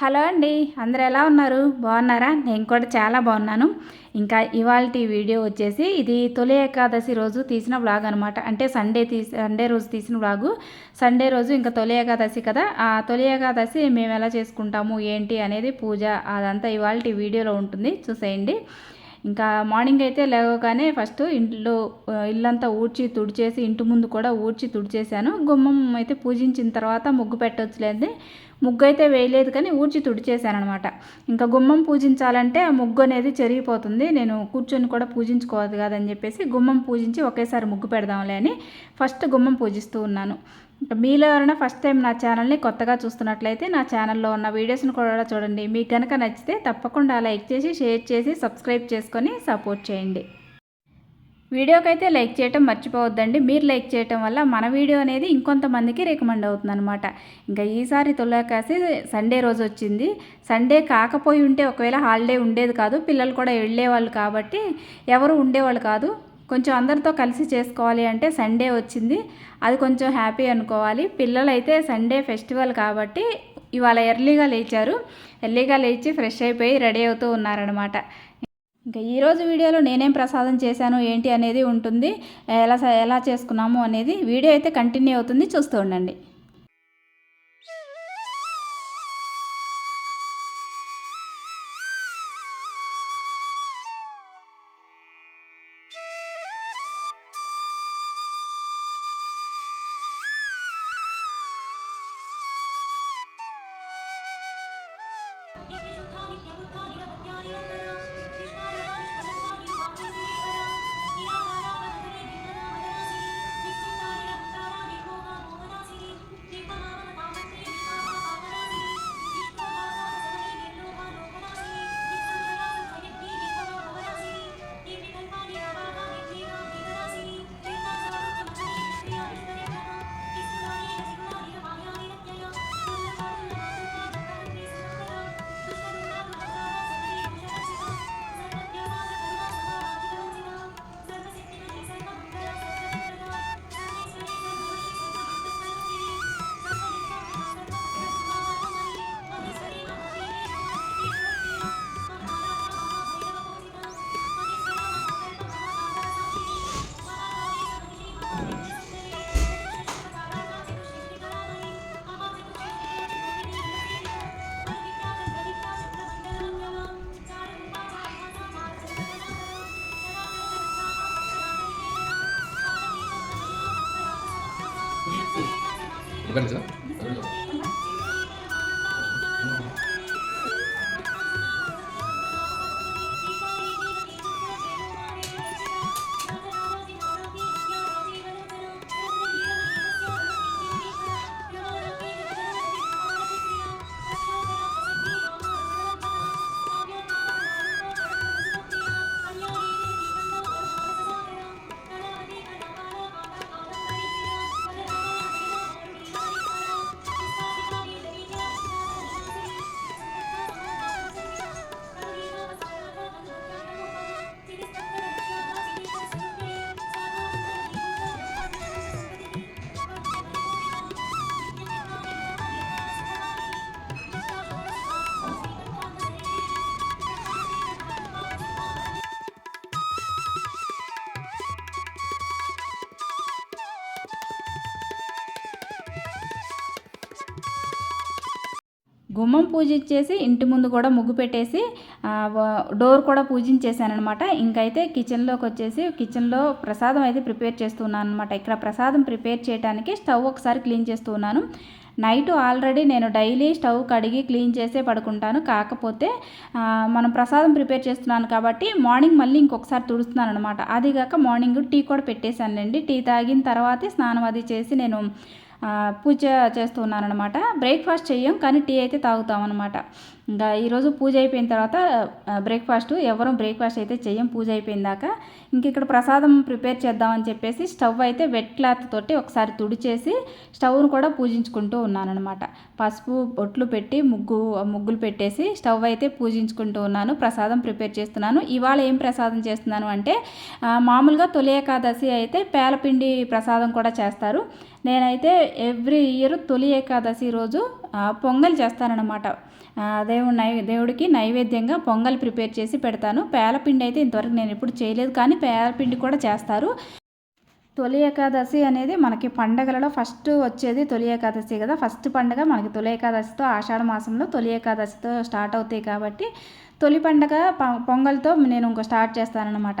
Hello అండి అందరు ఎలా ఉన్నారు? బాగున్నారా? నేను కూడా చాలా బాగున్నాను. ఇంకా ఇవాళ వీడియో వచ్చేసి ఇది తొలి ఏకాదశి రోజు తీసిన బ్లాగ్ అనమాట అంటే సండే తీసి సండే రోజు తీసిన బ్లాగు సండే రోజు ఇంకా తొలి ఏకాదశి కదా. ఆ తొలి ఏకాదశి మేము ఎలా చేసుకుంటాము ఏంటి అనేది పూజ అదంతా ఇవాళ వీడియోలో ఉంటుంది. చూసేయండి. ఇంకా మార్నింగ్ అయితే లేవగానే ఫస్ట్ ఇంట్లో ఇల్లంతా ఊడ్చి తుడిచేసి ఇంటి ముందు కూడా ఊడ్చి తుడిచేసాను. గుమ్మం అయితే పూజించిన తర్వాత ముగ్గు పెట్టవచ్చులేదు ముగ్గు అయితే వేయలేదు కానీ ఊడ్చి తుడిచేసాను అనమాట ఇంకా గుమ్మం పూజించాలంటే ఆ ముగ్గు అనేది చెరిగిపోతుంది. నేను కూర్చొని కూడా పూజించుకోవద్దు కదని చెప్పేసి గుమ్మం పూజించి ఒకేసారి ముగ్గు పెడదాంలే అని ఫస్ట్ గుమ్మం పూజిస్తూ ఉన్నాను. మీలో ఎవరైనా ఫస్ట్ టైం నా ఛానల్ని కొత్తగా చూస్తున్నట్లయితే నా ఛానల్లో ఉన్న వీడియోస్ని కూడా చూడండి. మీకు కనుక నచ్చితే తప్పకుండా లైక్ చేసి షేర్ చేసి సబ్స్క్రైబ్ చేసుకొని సపోర్ట్ చేయండి. వీడియోకైతే లైక్ చేయటం మర్చిపోవద్దండి. మీరు లైక్ చేయటం వల్ల మన వీడియో అనేది ఇంకొంతమందికి రికమెండ్ అవుతుందనమాట ఇంకా ఈసారి తొలకాసి సండే రోజు వచ్చింది. సండే కాకపోయి ఉంటే ఒకవేళ హాలిడే ఉండేది కాదు. పిల్లలు కూడా వెళ్ళేవాళ్ళు కాబట్టి ఎవరు ఉండేవాళ్ళు కాదు. కొంచెం అందరితో కలిసి చేసుకోవాలి అంటే సండే వచ్చింది. అది కొంచెం హ్యాపీ అనుకోవాలి. పిల్లలైతే సండే ఫెస్టివల్ కాబట్టి ఇవాళ ఎర్లీగా లేచారు. ఎర్లీగా లేచి ఫ్రెష్ అయిపోయి రెడీ అవుతూ ఉన్నారనమాట ఇంకా ఈరోజు వీడియోలో నేనేం ప్రసాదం చేశాను ఏంటి అనేది ఉంటుంది ఎలా ఎలా చేసుకున్నాము అనేది వీడియో అయితే కంటిన్యూ అవుతుంది చూస్తూ ఉండండి. 我跟你说。గుమ్మం పూజించేసి ఇంటి ముందు కూడా ముగ్గు పెట్టేసి డోర్ కూడా పూజించేసానమాట ఇంకైతే కిచెన్లోకి వచ్చేసి కిచెన్లో ప్రసాదం అయితే ప్రిపేర్ చేస్తున్నాను అనమాట ఇక్కడ ప్రసాదం ప్రిపేర్ చేయడానికి స్టవ్ ఒకసారి క్లీన్ చేస్తున్నాను నైట్ ఆల్రెడీ నేను డైలీ స్టవ్ కడిగి క్లీన్ చేసే పడుకుంటాను. కాకపోతే మనం ప్రసాదం ప్రిపేర్ చేస్తున్నాను కాబట్టి మార్నింగ్ మళ్ళీ ఇంకొకసారి తుడుస్తున్నాను అనమాట అదిగాక మార్నింగ్ టీ కూడా పెట్టేశానండి టీ తాగిన తర్వాతే స్నానం అది చేసి నేను పూజ చేస్తూ అనమాట బ్రేక్ఫాస్ట్ చెయ్యం కానీ టీ అయితే తాగుతాం అనమాట ఇంకా ఈరోజు పూజ అయిపోయిన తర్వాత బ్రేక్ఫాస్ట్ ఎవరు బ్రేక్ఫాస్ట్ అయితే చెయ్యం పూజ అయిపోయిన దాకా. ఇంక ఇక్కడ ప్రసాదం ప్రిపేర్ చేద్దామని చెప్పేసి స్టవ్ అయితే వెట్ క్లాత్ తోటి ఒకసారి తుడిచేసి స్టవ్ను కూడా పూజించుకుంటూ ఉన్నానమాట పసుపు బొట్లు పెట్టి ముగ్గు ముగ్గులు పెట్టేసి స్టవ్ అయితే పూజించుకుంటూ ఉన్నాను ప్రసాదం ప్రిపేర్ చేస్తున్నాను. ఇవాళ ఏం ప్రసాదం చేస్తున్నాను అంటే మామూలుగా తొలి ఏకాదశి అయితే పేలపిండి ప్రసాదం కూడా చేస్తారు. నేనైతే ఎవ్రీ ఇయర్ తొలి ఏకాదశి రోజు పొంగల్ చేస్తానన్నమాట. దేవుడు నై దేవుడికి నైవేద్యంగా పొంగల్ ప్రిపేర్ చేసి పెడతాను. పేలపిండి అయితే ఇంతవరకు నేను ఎప్పుడు చేయలేదు కానీ పేలపిండి కూడా చేస్తారు. తొలి ఏకాదశి అనేది మనకి పండగలలో ఫస్ట్ వచ్చేది తొలి ఏకాదశి కదా. ఫస్ట్ పండగ మనకి తొలి ఏకాదశితో ఆషాఢ మాసంలో తొలి ఏకాదశితో స్టార్ట్ అవుతాయి కాబట్టి తొలి పండగ పొంగల్తో నేను ఇంకో స్టార్ట్ చేస్తానన్నమాట.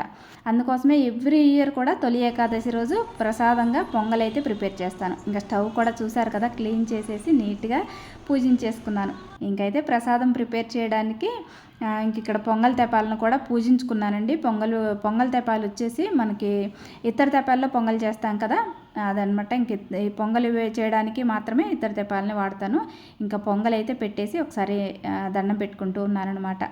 అందుకోసమే ఎవ్రీ ఇయర్ కూడా తొలి ఏకాదశి రోజు ప్రసాదంగా పొంగల్ అయితే ప్రిపేర్ చేస్తాను. ఇంకా స్టవ్ కూడా చూసారు కదా క్లీన్ చేసేసి నీట్గా పూజించేసుకున్నాను. ఇంకైతే ప్రసాదం ప్రిపేర్ చేయడానికి ఇంక ఇక్కడ పొంగల్ తెపాలను కూడా పూజించుకున్నానండి. పొంగల్ పొంగల్ తెపాలు వచ్చేసి మనకి ఇతర తెపాల్లో పొంగల్ చేస్తాం కదా అదనమాట. ఇంక ఈ పొంగల్ చేయడానికి మాత్రమే ఇతర తెపాలని వాడతాను. ఇంకా పొంగల్ అయితే పెట్టేసి ఒకసారి దండం పెట్టుకుంటూ ఉన్నానమాట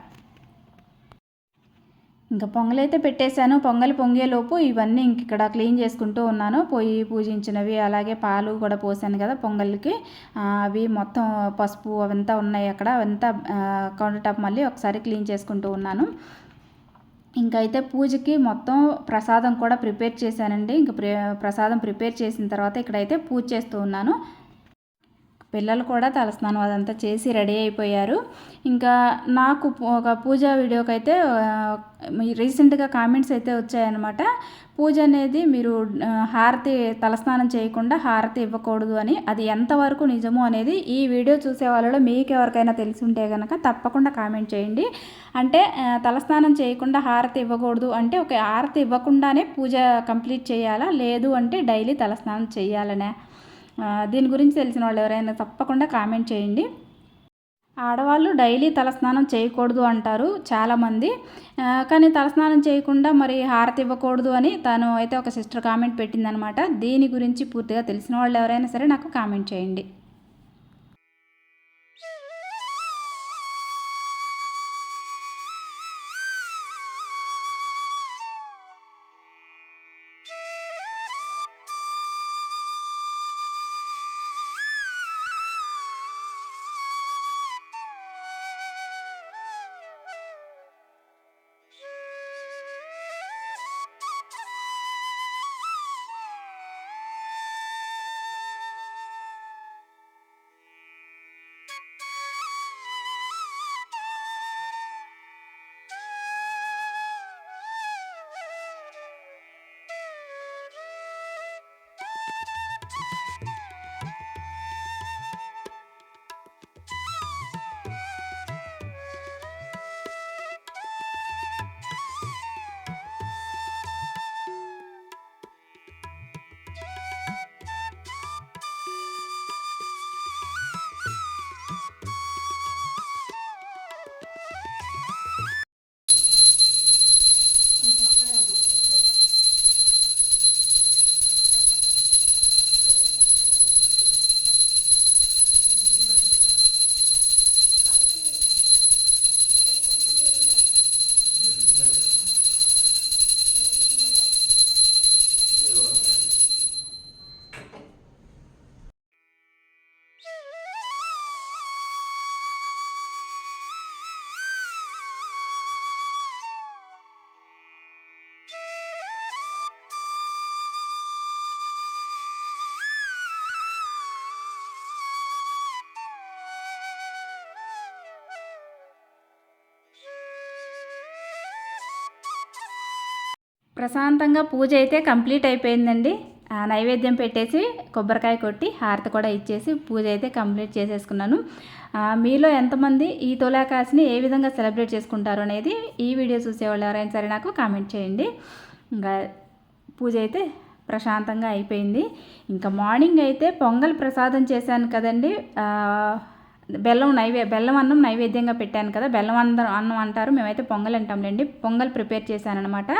ఇంకా పొంగలైతే పెట్టేశాను. పొంగలి పొంగేలోపు ఇవన్నీ ఇంక ఇక్కడ క్లీన్ చేసుకుంటూ ఉన్నాను. పొయ్యి పూజించినవి అలాగే పాలు కూడా పోసాను కదా పొంగల్కి. అవి మొత్తం పసుపు అవంతా ఉన్నాయి అక్కడ. అవంతా కౌంటర్ టాప్ మళ్ళీ ఒకసారి క్లీన్ చేసుకుంటూ ఉన్నాను. ఇంకైతే పూజకి మొత్తం ప్రసాదం కూడా ప్రిపేర్ చేశానండి. ఇంక ప్రసాదం ప్రిపేర్ చేసిన తర్వాత ఇక్కడైతే పూజ చేస్తూ ఉన్నాను. పిల్లలు కూడా తలస్నానం అదంతా చేసి రెడీ అయిపోయారు. ఇంకా నాకు ఒక పూజ వీడియోకి అయితే రీసెంట్గా కామెంట్స్ అయితే వచ్చాయన్నమాట. పూజ అనేది మీరు హారతి తలస్నానం చేయకుండా హారతి ఇవ్వకూడదు అని అది ఎంతవరకు నిజమో అనేది ఈ వీడియో చూసే వాళ్ళలో మీకు ఎవరికైనా తెలిసి ఉంటే కనుక తప్పకుండా కామెంట్ చేయండి. అంటే తలస్నానం చేయకుండా హారతి ఇవ్వకూడదు అంటే ఒక హారతి ఇవ్వకుండానే పూజ కంప్లీట్ చేయాలా? లేదు అంటే డైలీ తలస్నానం చేయాలనే. దీని గురించి తెలిసిన వాళ్ళు ఎవరైనా తప్పకుండా కామెంట్ చేయండి. ఆడవాళ్ళు డైలీ తలస్నానం చేయకూడదు అంటారు చాలామంది. కానీ తలస్నానం చేయకుండా మరి హారతి ఇవ్వకూడదు అని తను అయితే ఒక సిస్టర్ కామెంట్ పెట్టిందనమాట. దీని గురించి పూర్తిగా తెలిసిన వాళ్ళు ఎవరైనా సరే నాకు కామెంట్ చేయండి. Yeah! ప్రశాంతంగా పూజ అయితే కంప్లీట్ అయిపోయిందండి. నైవేద్యం పెట్టేసి కొబ్బరికాయ కొట్టి హారతి కూడా ఇచ్చేసి పూజ అయితే కంప్లీట్ చేసేసుకున్నాను. మీలో ఎంతమంది ఈ తులాకాశిని ఏ విధంగా సెలబ్రేట్ చేసుకుంటారు అనేది ఈ వీడియో చూసేవాళ్ళు ఎవరైనా సరే నాకు కామెంట్ చేయండి. ఇంకా పూజ అయితే ప్రశాంతంగా అయిపోయింది. ఇంకా మార్నింగ్ అయితే పొంగల్ ప్రసాదం చేశాను కదండి. బెల్లం నైవే బెల్లం అన్నం నైవేద్యంగా పెట్టాను కదా బెల్లం అందరం అన్నం అంటారు మేమైతే పొంగల్ అంటాంలేండి పొంగల్ ప్రిపేర్ చేశాను అనమాట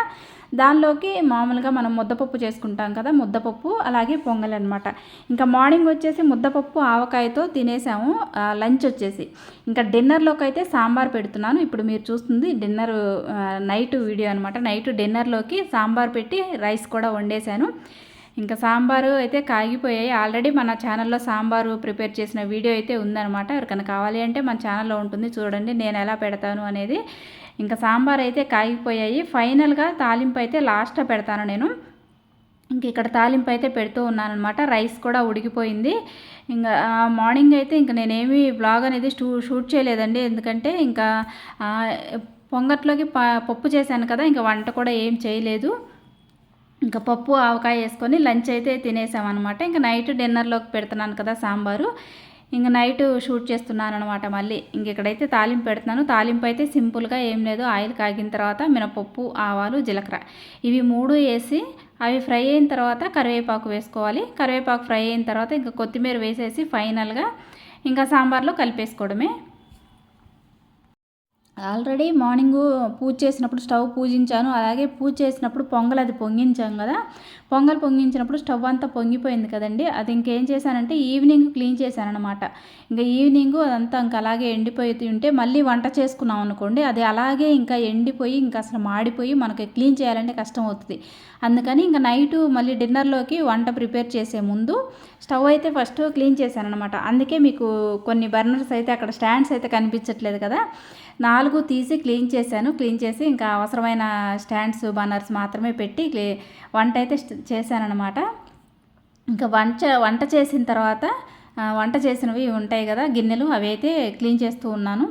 దానిలోకి మామూలుగా మనం ముద్దపప్పు చేసుకుంటాం కదా ముద్దపప్పు అలాగే పొంగల్ అనమాట ఇంకా మార్నింగ్ వచ్చేసి ముద్దపప్పు ఆవకాయతో తినేసాము లంచ్ వచ్చేసి. ఇంకా డిన్నర్లోకి అయితే సాంబార్ పెడుతున్నాను ఇప్పుడు మీరు చూస్తుంది డిన్నర్ నైట్ వీడియో అనమాట నైట్ డిన్నర్లోకి సాంబార్ పెట్టి రైస్ కూడా వండేశాను. ఇంకా సాంబారు అయితే కాగిపోయాయి. ఆల్రెడీ మన ఛానల్లో సాంబారు ప్రిపేర్ చేసిన వీడియో అయితే ఉందనమాట ఎవరికైనా కావాలి అంటే మన ఛానల్లో ఉంటుంది. చూడండి నేను ఎలా పెడతాను అనేది. ఇంకా సాంబార్ అయితే కాగిపోయాయి. ఫైనల్గా తాలింపు అయితే లాస్ట్లో పెడతాను నేను. ఇంక ఇక్కడ తాలింపు అయితే పెడుతూ ఉన్నాను అనమాట రైస్ కూడా ఉడికిపోయింది. ఇంకా మార్నింగ్ అయితే ఇంకా నేనేమి బ్లాగ్ అనేది షూ షూట్ చేయలేదండి. ఎందుకంటే ఇంకా పొంగట్లోకి పప్పు చేశాను కదా ఇంకా వంట కూడా ఏం చేయలేదు. ఇంకా పప్పు ఆవకాయ వేసుకొని లంచ్ అయితే తినేసామన్నమాట. ఇంకా నైట్ డిన్నర్లోకి పెడుతున్నాను కదా సాంబారు. ఇంకా నైట్ షూట్ చేస్తున్నాను అనమాట మళ్ళీ. ఇంక ఇక్కడైతే తాలింపు పెడుతున్నాను. తాలింపు అయితే సింపుల్గా ఏం లేదు. ఆయిల్ కాగిన తర్వాత మినపప్పు ఆవాలు జీలకర్ర. ఇవి మూడు వేసి అవి ఫ్రై అయిన తర్వాత కరివేపాకు వేసుకోవాలి. కరివేపాకు ఫ్రై అయిన తర్వాత ఇంకా కొత్తిమీర వేసేసి ఫైనల్గా ఇంకా సాంబార్లో కలిపేసుకోవడమే. ఆల్రెడీ మార్నింగ్ పూజ చేసినప్పుడు స్టవ్ పూజించాను. అలాగే పూజ చేసినప్పుడు పొంగల్ అది పొంగించాం కదా. పొంగల్ పొంగించినప్పుడు స్టవ్ అంతా పొంగిపోయింది కదండి. అది ఇంకేం చేశానంటే ఈవినింగ్ క్లీన్ చేశాను అనమాట ఇంకా ఈవినింగ్ అదంతా ఇంకా అలాగే ఎండిపోయి ఉంటే మళ్ళీ వంట చేసుకున్నాం అనుకోండి. అది అలాగే ఇంకా ఎండిపోయి ఇంకా అసలు మాడిపోయి మనకి క్లీన్ చేయాలంటే కష్టం అవుతుంది. అందుకని ఇంకా నైట్ మళ్ళీ డిన్నర్లోకి వంట ప్రిపేర్ చేసే ముందు స్టవ్ అయితే ఫస్ట్ క్లీన్ చేశాను అనమాట అందుకే మీకు కొన్ని బర్నర్స్ అయితే అక్కడ స్టాండ్స్ అయితే కనిపించట్లేదు కదా. నాలుగు తీసి క్లీన్ చేశాను. క్లీన్ చేసి ఇంకా అవసరమైన స్టాండ్స్ బనర్స్ మాత్రమే పెట్టి వంట అయితే చేశానమాట ఇంకా వంట వంట చేసిన తర్వాత వంట చేసినవి ఉంటాయి కదా గిన్నెలు అవి అయితే క్లీన్ చేస్తూ ఉన్నాను.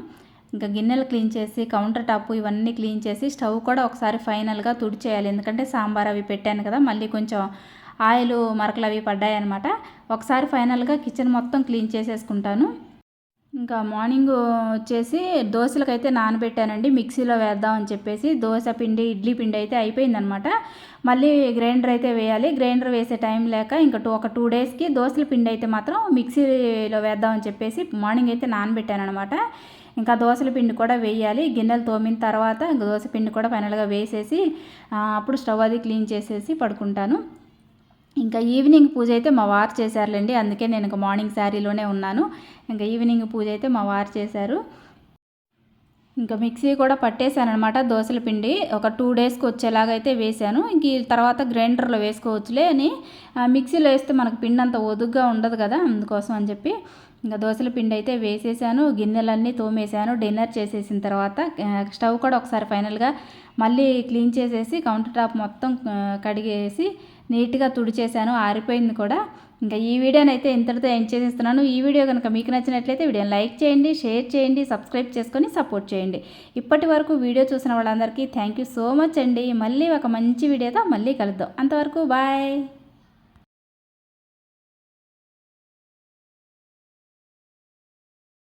ఇంకా గిన్నెలు క్లీన్ చేసి కౌంటర్ టాప్ ఇవన్నీ క్లీన్ చేసి స్టవ్ కూడా ఒకసారి ఫైనల్గా తుడిచేయాలి. ఎందుకంటే సాంబార్ అవి పెట్టాను కదా మళ్ళీ కొంచెం ఆయిల్ మరకలు అవి పడ్డాయి అనమాట ఒకసారి ఫైనల్గా కిచెన్ మొత్తం క్లీన్ చేసేసుకుంటాను. ఇంకా మార్నింగ్ వచ్చేసి దోశలకైతే నానబెట్టానండి మిక్సీలో వేద్దామని చెప్పేసి దోశ పిండి ఇడ్లీ పిండి అయితే అయిపోయిందనమాట. మళ్ళీ గ్రైండర్ అయితే వేయాలి. గ్రైండర్ వేసే టైం లేక ఇంకా టూ ఒక టూ డేస్కి దోశల పిండి అయితే మాత్రం మిక్సీలో వేద్దామని చెప్పేసి మార్నింగ్ అయితే నానబెట్టాను అనమాట ఇంకా దోశల పిండి కూడా వేయాలి. గిన్నెలు తోమిన తర్వాత దోశ పిండి కూడా ఫైనల్గా వేసేసి అప్పుడు స్టవ్ అది క్లీన్ చేసేసి పడుకుంటాను. ఇంకా ఈవినింగ్ పూజ అయితే మా వారు చేశారులేండి. అందుకే నేను ఇంకా మార్నింగ్ శారీలోనే ఉన్నాను. ఇంకా ఈవినింగ్ పూజ అయితే మా వారు చేశారు. ఇంకా మిక్సీ కూడా పట్టేశాను అనమాట దోశల పిండి. ఒక టూ డేస్కి వచ్చేలాగా అయితే వేశాను. ఇంక తర్వాత గ్రైండర్లో వేసుకోవచ్చులే అని మిక్సీలో వేస్తే మనకు పిండి అంత ఒదుగ్గా ఉండదు కదా అందుకోసం అని చెప్పి ఇంకా దోశల పిండి అయితే వేసేసాను గిన్నెలన్నీ తోమేశాను డిన్నర్ చేసేసిన తర్వాత స్టవ్ కూడా ఒకసారి ఫైనల్గా మళ్ళీ క్లీన్ చేసేసి కౌంటర్ టాప్ మొత్తం కడిగేసి నీట్గా తుడిచేశాను ఆరిపోయింది కూడా. ఇంకా ఈ వీడియోని అయితే ఇంతటితో ఎండ్ చేసేస్తున్నాను. ఈ వీడియో కనుక మీకు నచ్చినట్లయితే వీడియోని లైక్ చేయండి షేర్ చేయండి సబ్స్క్రైబ్ చేసుకొని సపోర్ట్ చేయండి. ఇప్పటి వరకు వీడియో చూసిన వాళ్ళందరికీ థ్యాంక్ యూ సో మచ్ అండి. మళ్ళీ ఒక మంచి వీడియోతో మళ్ళీ కలుద్దాం. అంతవరకు బాయ్.